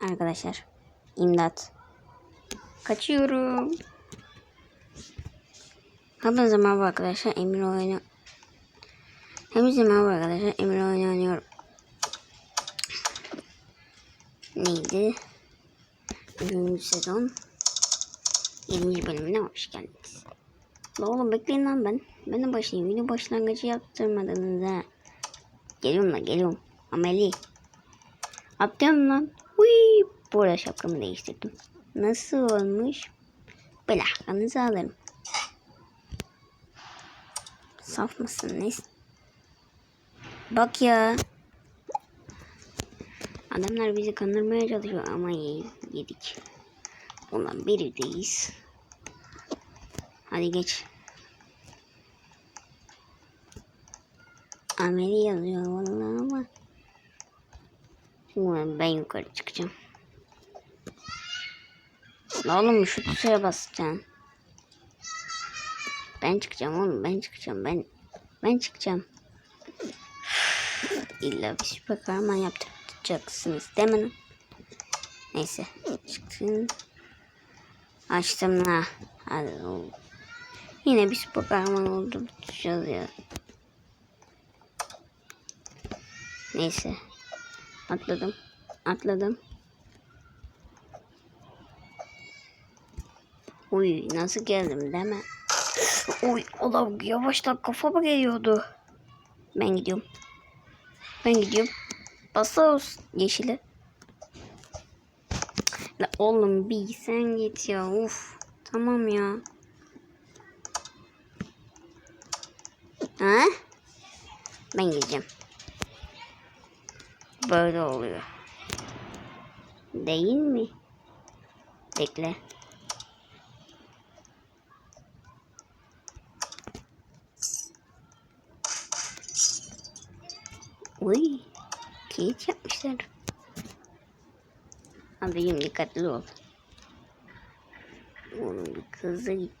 Arkadaşlar. İmdat. Kaçıyorum. Hepinize merhaba arkadaşlar. Emir oyunu. Hepinize merhaba arkadaşlar. Emir oyunu oynuyorum. Neydi? Üçüncü sezon. Yedinci bölümüne hoş geldiniz. La oğlum bekleyin lan ben. Ben de başlayayım. Video başlangıcı yaptırmadınız ha. Geliyorum lan geliyorum. Ameli. Atlıyorum lan. Hui. Bu arada şapkamı değiştirdim. Nasıl olmuş? Böyle hakkınızı alırım. Saf mısın neyse. Bak ya. Adamlar bizi kandırmaya çalışıyor ama ye- yedik. Ulan birideyiz. Hadi geç. Ameli yazıyor vallahi ama. Ulan ben yukarı çıkacağım. Oğlum şu tuşa basacaksın. Ben çıkacağım oğlum ben çıkacağım ben. Ben çıkacağım. İlla bir süper kahraman yaptıracaksınız değil mi? Neyse çıktım. Açtım la. Hadi oğlum. Yine bir süper kahraman oldu. Tutacağız ya. Neyse. Atladım. Atladım. Uy nasıl geldim değil mi? Uy Allah yavaştan kafama geliyordu. Ben gidiyorum. Ben gidiyorum. Basos yeşile. La oğlum bir sen git ya. Uf. Tamam ya. Ha? Ben gideceğim. Böyle oluyor. Değil mi? Bekle. Uy. Keyif yapmışlar. Abicim dikkatli ol. Oğlum bir kızı git.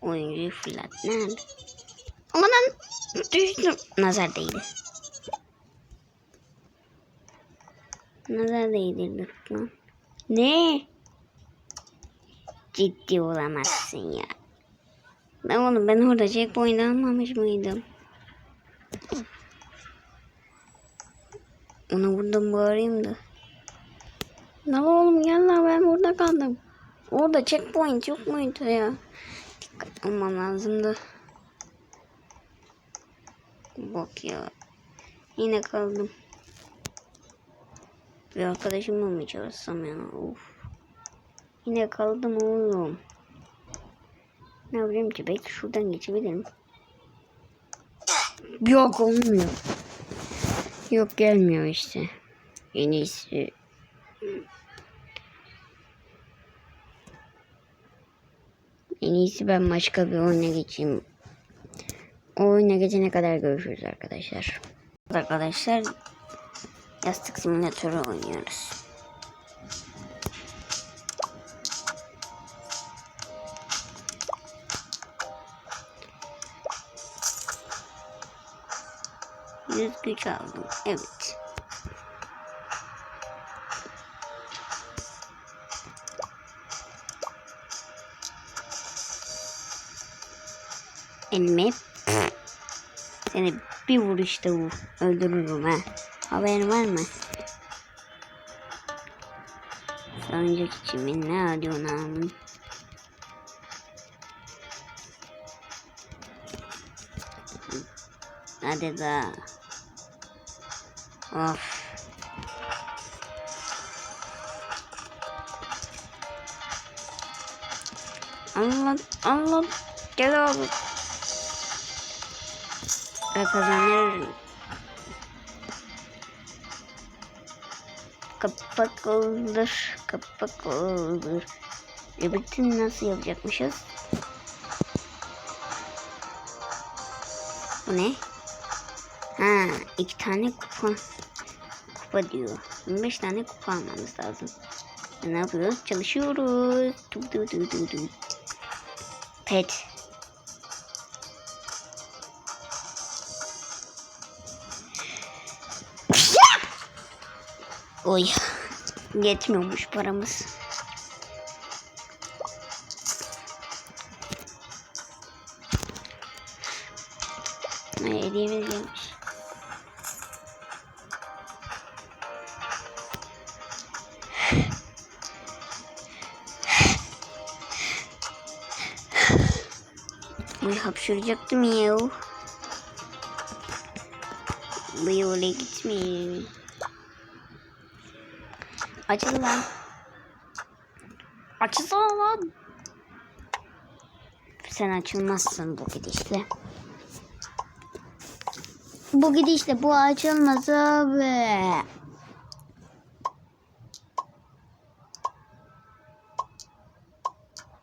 Oyuncuyu fırlat. Nerede? Aman lan düştüm. Nazar değdi. Nazar değdirdik lan. Ne? Ciddi olamazsın ya. Ben oğlum ben orada checkpoint almamış mıydım? Ona vurdum bağırayım da. Ne oğlum gel lan ben burada kaldım. Orada checkpoint yok muydu ya? Dikkat olmam lazımdı. Bak ya. Yine kaldım. Bir arkadaşımla mı çalışsam ya? Of. Yine kaldım oğlum. Ne yapayım ki? Belki şuradan geçebilirim. Yok olmuyor. Yok gelmiyor işte. En iyisi. En iyisi ben başka bir oyuna geçeyim. O oyuna geçene kadar görüşürüz arkadaşlar. Arkadaşlar yastık simülatörü oynuyoruz. Yüz güç aldım. Evet. Elime seni bir vuruşta vur. Öldürürüm ha. Haberin var mı? Sancak içimin ne arıyorsun ağamın? Hadi da. Of. Allah Allah gel oğlum. Ben kazanırım. Kapak olur, kapak olur. E bütün nasıl yapacakmışız? Bu ne? Ha, iki tane kupa. Kupa diyor. 25 tane kupa almamız lazım. E, ne yapıyoruz? Çalışıyoruz. Du, du, du, du, du. Pet. Oy. Yetmiyormuş paramız. Hediyemiz gelmiş. Uy hapşıracaktım ya. Bu yola gitmeyelim. Açıl lan. Açılsana lan. Sen açılmazsın bu gidişle. Bu gidişle bu açılmaz abi.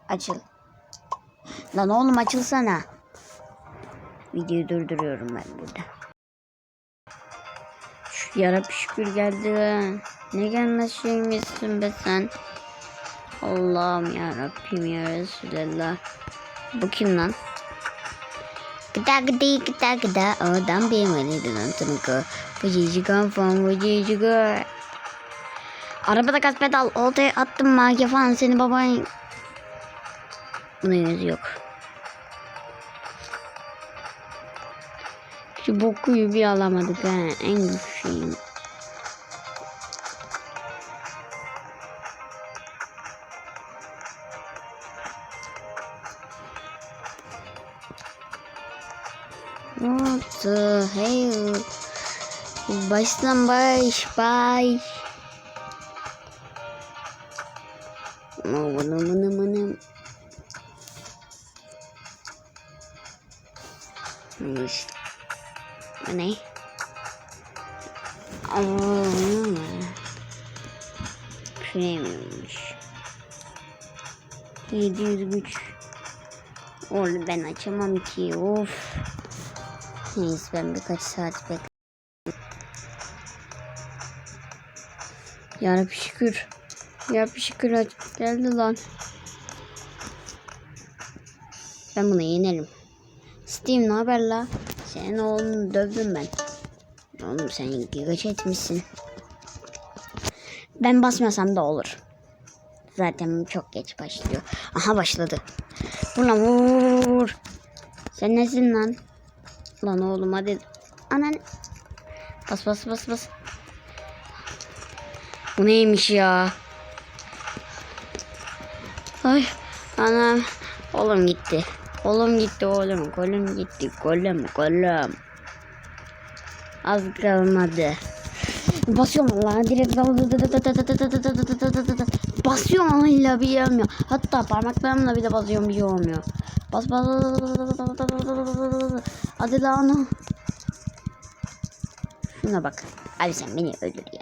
Açıl. Lan oğlum açılsana. Videoyu durduruyorum ben burada. Şu yarab şükür geldi lan. Ne gelmez şeymişsin be sen. Allah'ım ya Rabbim ya Resulallah. Bu kim lan? Gıda gıda gıda gıda oradan bir mani lan tanıkı. Vıcıcı kanfam vıcıcı Arabada gaz pedal oltaya attım mage falan seni baban. Bunun yüzü yok. Şu bokuyu bir alamadık ha en güçlü şeyim. What the hell? Baştan baş baş. Amanım amanım amanım. Neymiş? Bu ne? Amanım. Premiummuş. 700 güç. Oğlum ben açamam ki of. Neyse ben birkaç saat bekle. Yarabbi şükür. Yarabbi şükür aç. Geldi lan. Ben bunu yenerim. Steam ne haber la? Senin oğlunu dövdüm ben. Oğlum sen gigaç etmişsin. Ben basmasam da olur. Zaten çok geç başlıyor. Aha başladı. Vur, vur. Sen nesin lan? Lan oğlum hadi. Anan. Bas bas bas bas. Bu neymiş ya? Ay anam. Oğlum gitti. Oğlum gitti oğlum. Kolum gitti. Kolum kolum. Az kalmadı. Basıyorum lan direkt basıyorum ama illa bir şey olmuyor. Hatta parmaklarımla bile basıyorum bir şey olmuyor. Bas bas Hadi lan Şuna bak. Abi sen beni öldür ya.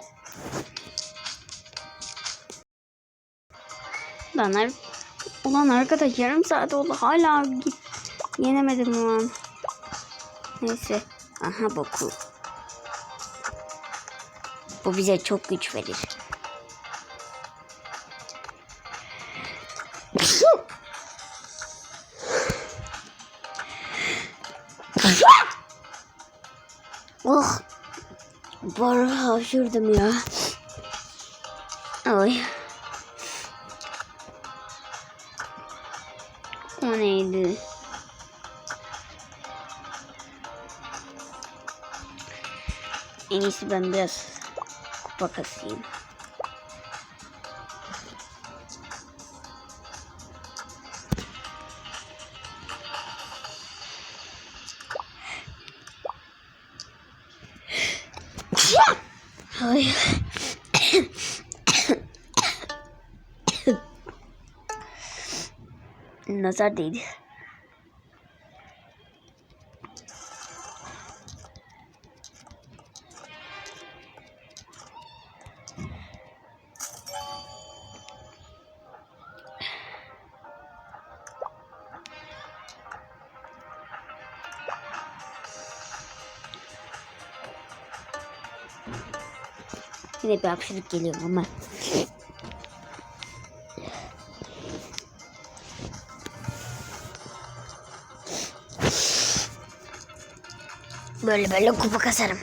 Lan ar Ulan arkadaş yarım saat oldu hala git yenemedim ulan. Neyse. Aha boku. Bu bize çok güç verir. oh. Bari hapşırdım ya. Ay. En iyisi ben biraz kupa kasayım. Değdi. Yine bir hapşırık geliyor ama. Böyle böyle kupa kasarım.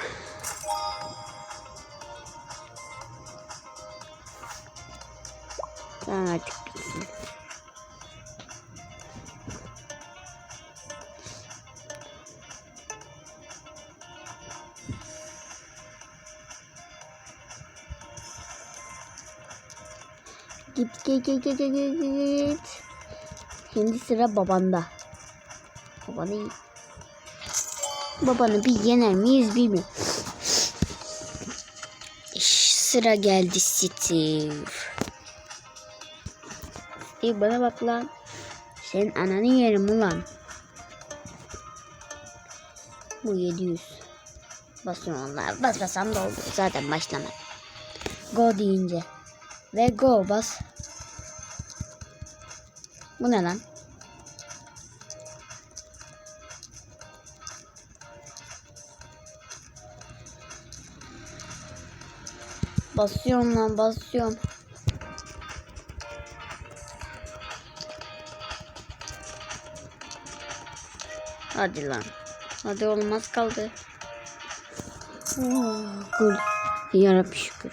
Şimdi sıra babanda. Babanı Babanı bir yener miyiz bilmiyorum. Sıra geldi Steve. Steve bana bak lan. Senin ananı yerim ulan. Bu 700. Basıyorum onlar. Basmasam da oldu. Zaten başlamadı. Go deyince. Ve go bas. Bu ne lan? Basıyorum lan basıyorum. Hadi lan. Hadi olmaz kaldı. Oh, Gül. Yarabbi şükür.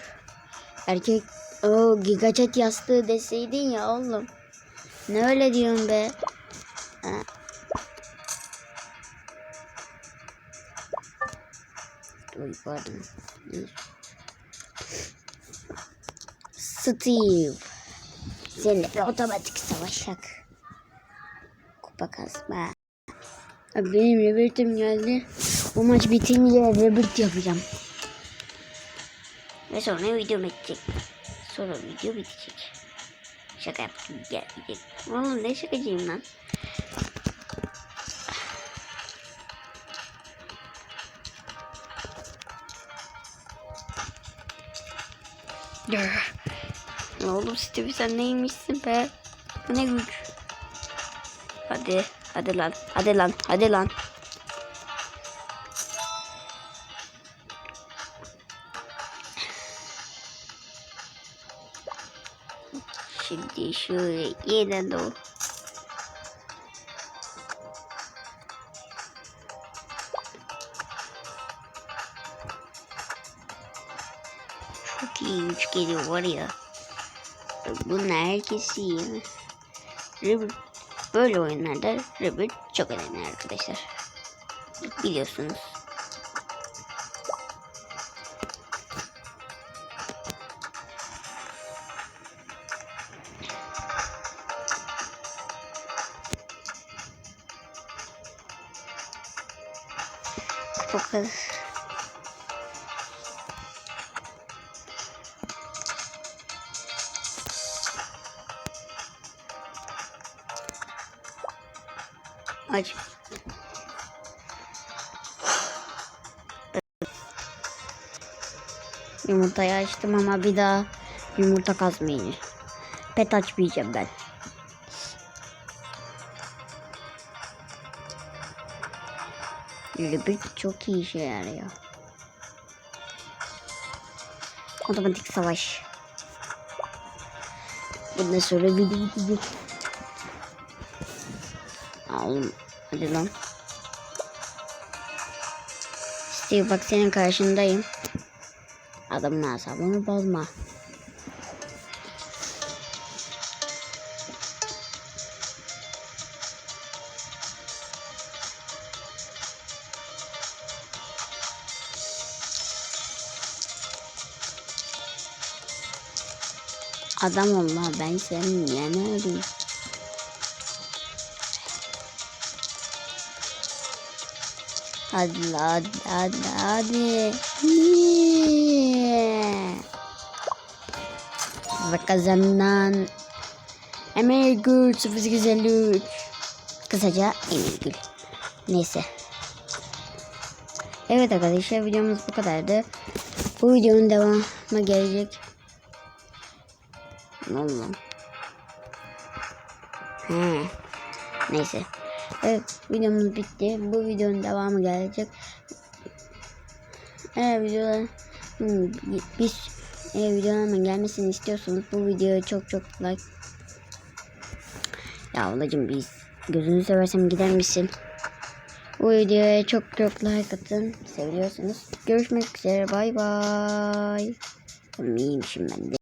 Erkek o gigachat yastığı deseydin ya oğlum. Ne öyle diyorsun be? Ha. Oy pardon. Steve. Seninle bir otomatik savaşak. Kupa kasma. Abi benim rebirtim geldi. Bu maç bitince rebirth yapacağım. Ve sonra video bitecek. Sonra video bitecek. Şaka yaptım. Gelmeyecek. Oğlum ne şakacıyım lan. Oğlum Stevie sen neymişsin be? Ne güç. Hadi. Hadi lan. Hadi lan. Hadi lan. Şimdi şöyle yeniden doğru. Çok iyi güç geliyor var ya. Bunun herkesi iyi. Ribbit böyle oyunlarda Ribbit çok önemli arkadaşlar. Biliyorsunuz. Kadar. Aç. Yumurtayı açtım ama bir daha yumurta kazmayacağım. Pet açmayacağım ben. Libit çok iyi işe yarıyor. Otomatik savaş. Bundan sonra bitecek. Aa, Oğlum hadi lan. Steve bak senin karşındayım. Adamın asabını bozma. Adam ol ben senin. Hadi la hadi hadi hadi. Yeah. Ve kazanan Emir Gül 0853 Kısaca Emir Gül Neyse Evet arkadaşlar videomuz bu kadardı Bu videonun devamı gelecek Lan? He. Neyse Evet videomuz bitti. Bu videonun devamı gelecek. Eğer videolar biz eğer videoların gelmesini istiyorsanız bu videoya çok çok like ya ablacım biz gözünü seversem gider misin? Bu videoya çok çok like atın. Seviyorsunuz. Görüşmek üzere. Bay bay. İyiymişim ben de.